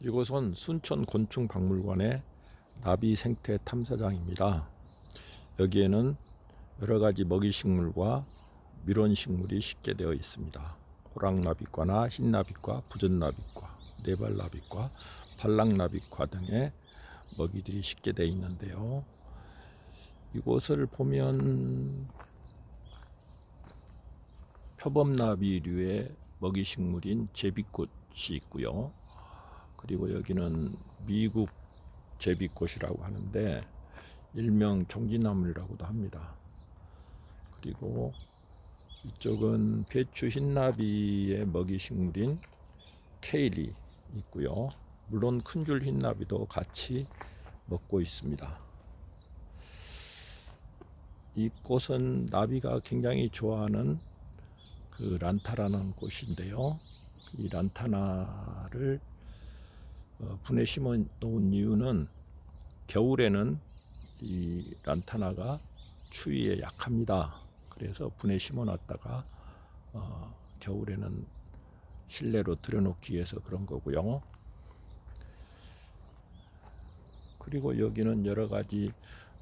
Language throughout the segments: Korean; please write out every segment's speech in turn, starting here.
이곳은 순천 곤충박물관의 나비 생태 탐사장입니다. 여기에는 여러 가지 먹이식물과 밀원식물이 식게 되어 있습니다. 호랑나비과나 흰나비과, 부전나비과, 네발나비과, 발랑나비과 등의 먹이들이 식게 되어 있는데요. 이곳을 보면 표범나비류의 먹이식물인 제비꽃이 있고요. 그리고 여기는 미국 제비꽃이라고 하는데 일명 종지나물이라고도 합니다. 그리고 이쪽은 배추 흰나비의 먹이 식물인 케일이 있고요. 물론 큰 줄 흰나비도 같이 먹고 있습니다. 이 꽃은 나비가 굉장히 좋아하는 그 란타라는 꽃인데요. 이 란타나를 어, 분에 심어 놓은 이유는 겨울에는 이 란타나가 추위에 약합니다. 그래서 분에 심어 놨다가 어, 겨울에는 실내로 들여놓기 위해서 그런 거고요. 그리고 여기는 여러 가지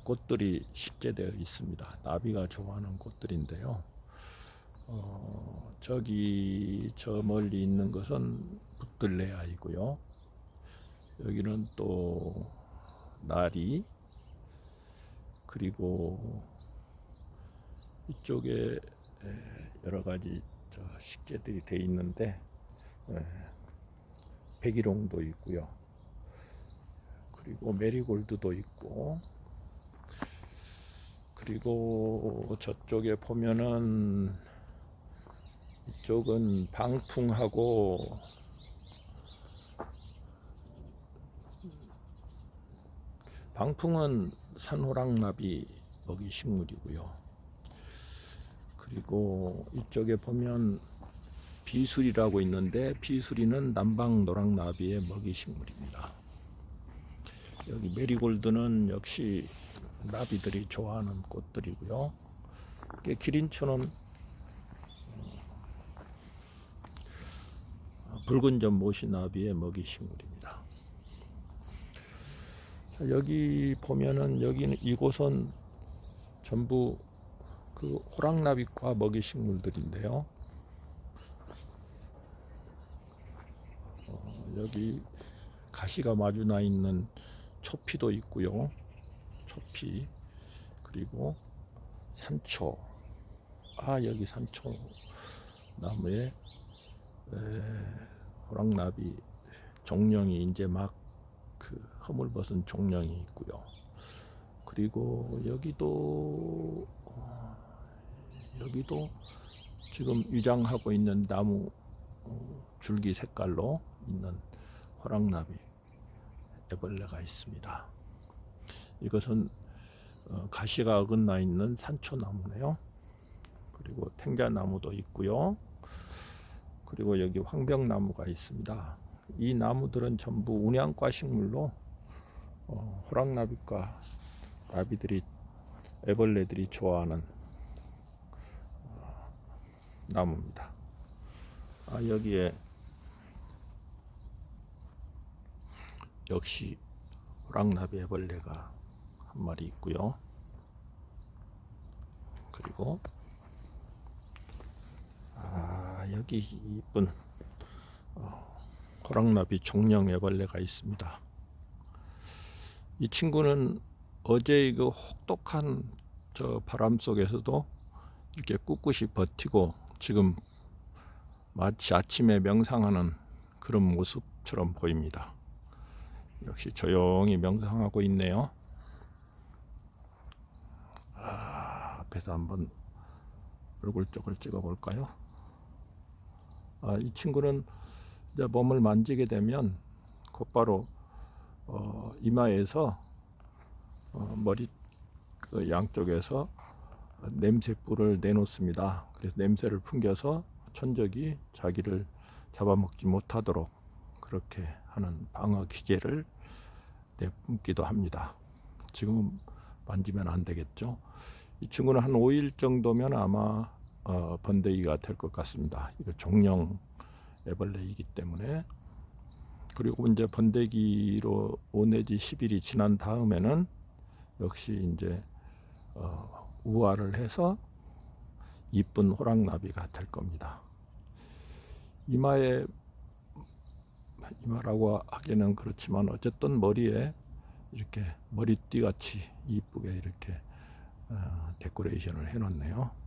꽃들이 식게 되어 있습니다. 나비가 좋아하는 꽃들인데요. 어, 저기 저 멀리 있는 것은 붙들레아이고요. 여기는 또 나리 그리고 이쪽에 에, 여러 가지 저 식재들이 돼 있는데 에, 백일홍도 있고요. 그리고 메리골드도 있고 그리고 저쪽에 보면은 이쪽은 방풍하고 방풍은 산호랑나비 먹이 식물이고요. 그리고 이쪽에 보면 비수리라고 있는데 비수리는 남방 노랑나비의 먹이 식물입니다. 여기 메리골드는 역시 나비들이 좋아하는 꽃들이고요. 기린초는 붉은 점 모시나비의 먹이 식물입니다. 자, 여기 보면은 여기는 이곳은 전부 그 호랑나비과 먹이 식물들인데요. 어, 여기 가시가 마주 나 있는 초피도 있고요. 초피 그리고 산초. 아 여기 산초 나무에 에, 호랑나비 종령이 이제 막 그 허물 벗은 종령이 있고요. 그리고 여기도 어, 여기도 지금 위장하고 있는 나무 어, 줄기 색깔로 있는 호랑나비 애벌레가 있습니다. 이것은 어, 가시가 어긋나 있는 산초나무네요. 그리고 탱자나무도 있고요. 그리고 여기 황병나무가 있습니다. 이 나무들은 전부 운양과 식물로 어, 호랑나비과 나비들이 애벌레들이 좋아하는 어, 나무입니다. 아, 여기에 역시 호랑나비 애벌레가 한 마리 있고요. 그리고 아 여기 이쁜 어, 호랑나비 종령 애벌레가 있습니다. 이 친구는 어제 그 혹독한 저 바람 속에서도 이렇게 꿋꿋이 버티고 지금 마치 아침에 명상하는 그런 모습처럼 보입니다. 역시 조용히 명상하고 있네요. 아, 앞에서 한번 얼굴 쪽을 찍어 볼까요? 아, 이 친구는 몸을 만지게 되면 곧바로 어, 이마에서 어, 머리 그 양쪽에서 냄새뿔을 내놓습니다. 그래서 냄새를 풍겨서 천적이 자기를 잡아먹지 못하도록 그렇게 하는 방어 기계를 내뿜기도 합니다. 지금 만지면 안 되겠죠. 이 친구는 한 5일 정도면 아마 어, 번데기가 될 것 같습니다. 이거 종령 애벌레이기 때문에 그리고 이제 번데기로 5 내지 10일이 지난 다음에는 역시 이제 어, 우화를 해서 이쁜 호랑나비가 될 겁니다. 이마에 이마라고 하기는 그렇지만 어쨌든 머리에 이렇게 머리띠 같이 이쁘게 이렇게 어, 데코레이션을 해놓네요.